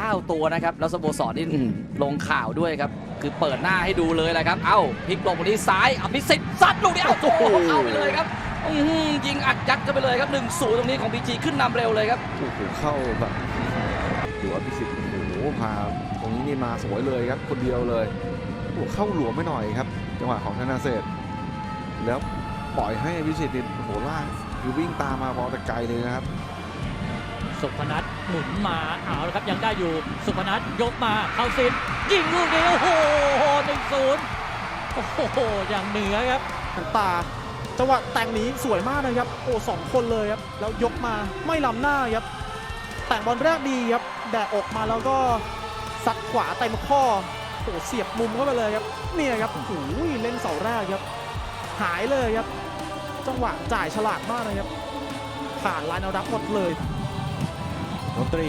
9 ตัวนะครับ แล้วสโมสรนี่อื้อหือลงข่าวด้วยครับ คือเปิดหน้าให้ดูเลยแหละครับ เอ้าพลิกลงตรงนี้ซ้ายอภิสิทธิ์ซัดลูกนี้เอ้าโอ้โหเข้าไปเลยครับอื้อหือยิงอัดยัดกันไปเลยครับ1 0ตรงนี้ของบีจีขึ้นนำเร็วเลยครับโอ้โหเข้าแบบดูอภิสิทธิ์โอ้โหพาตรงนี้นี่มาสวยเลยครับ คนเดียวเลยโอ้โหเข้าหลวมไม่หน่อยครับ จังหวะของธนาเศรษฐ์แล้วปล่อยให้อภิสิทธิ์นี่โอ้โหลากคือวิ่งตามมาบอลแต่ไกลเลยนะครับ สุพนัทหมุนมาเอาละครับยังได้อยู่สุพนัทยกมาเข้าซินยิงลูกนี้โอ้โหหนึ่งศูนย์โอ้โหอย่างเหนือครับตาจังหวะแต่งหนีสวยมากนะครับ โอ้สองคนเลยครับ แล้วยกมาไม่ล้ำหน้าครับ แต่งบอลแรกดีครับแดกอกมาแล้วก็ซัดขวาเต็มข้อโอ้เสียบมุมเข้าไปเลยครับเนี่ยครับโอ้โหเล่นเสาแรกครับ หายเลยครับ จังหวะจ่ายฉลาดมากนะครับผ่านลายแนวรับหมดเลย ตรี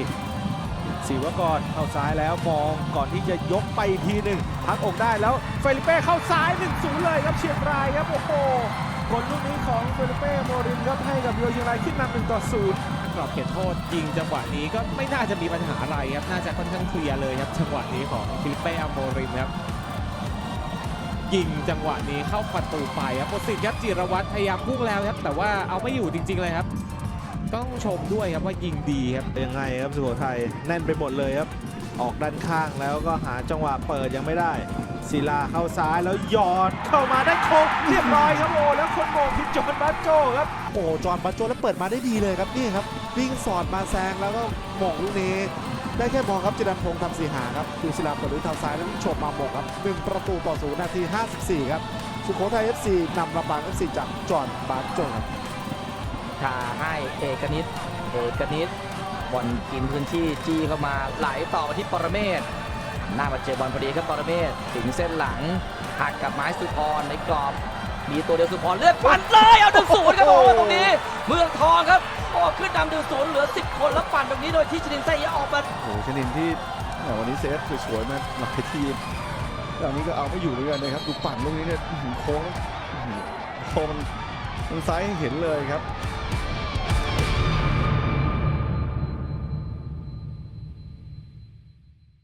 ศิวกรเข้าซ้ายแล้วมองก่อนที่จะยกไปทีหนึ่งพักอกได้แล้วเฟลิเป้เข้าซ้าย1-0เลยครับเชียงรายครับโอ้โหผลลูกนี้ของเฟลิเป้โมรินครับให้กับโยเชียงรายขึ้นนำ1ต่อ0กรอบเขตโทษยิงจังหวะนี้ก็ไม่น่าจะมีปัญหาอะไรครับน่าจะค่อนข้างเคลียร์เลยครับจังหวะนี้ของฟิลิเป้อโมริมครับยิงจังหวะนี้เข้าประตูไปครับโปรสิตครับจิรวัตรพยายามพุ่งแล้วครับแต่ว่าเอาไม่อยู่จริง ๆเลยครับ ต้องชมด้วยครับว่ายิงดีครับยังไงครับสุโขทัยแน่นไปหมดเลยครับ ออกด้านข้างแล้วก็หาจังหวะเปิดยังไม่ได้ศิลาเข้าซ้ายแล้วหยอดเข้ามาได้โคงเรียบร้อยครับโอ้แล้วคนโมงคือจอห์นบาโจครับโอ้จอห์นบาโจแล้วเปิดมาได้ดีเลยครับนี่ครับวิ่งสอดมาแซงแล้วก็หม่งลูกนี้ได้แค่มองครับจิรันพงษ์ทำสีหาครับดูศิลาเปิดด้วยเท้าซ้ายแล้ววิ่งโฉบมาหมงครับหนึ่งประตูต่อศูนย์นาที 54 ครับสุโขทัย FC นำลำปาง FC จากจอห์นบาโจครับ ชาให้เอกนิตเอกนิตบอลกินพื้นที่จี้เข้ามาไหลต่อมาที่ปรเมศหน้ามาเจอบอลพอดีครับปรเมศถึงเส้นหลังหักกับไม้สุพรในกรอบ มีตัวเดียวสุพรเลือกปั่นเลยเอาหนึ่งศูนย์ครับโอ้โหตรงนี้ เมืองทองครับโอ้ขึ้นนำหนึ่งศูนย์เหลือ 10 คนแล้วปั่นตรงนี้โดยที่ชนินไส้ยะออกมาโอ้ชนินที่วันนี้เซฟสวยๆมาหลายทีมแต่วันนี้ก็เอาไม่อยู่เหมือนกันนะครับดูปั่นลูกนี้เนี่ยโค้งโค้งมันมันซ้ายเห็นเลยครับ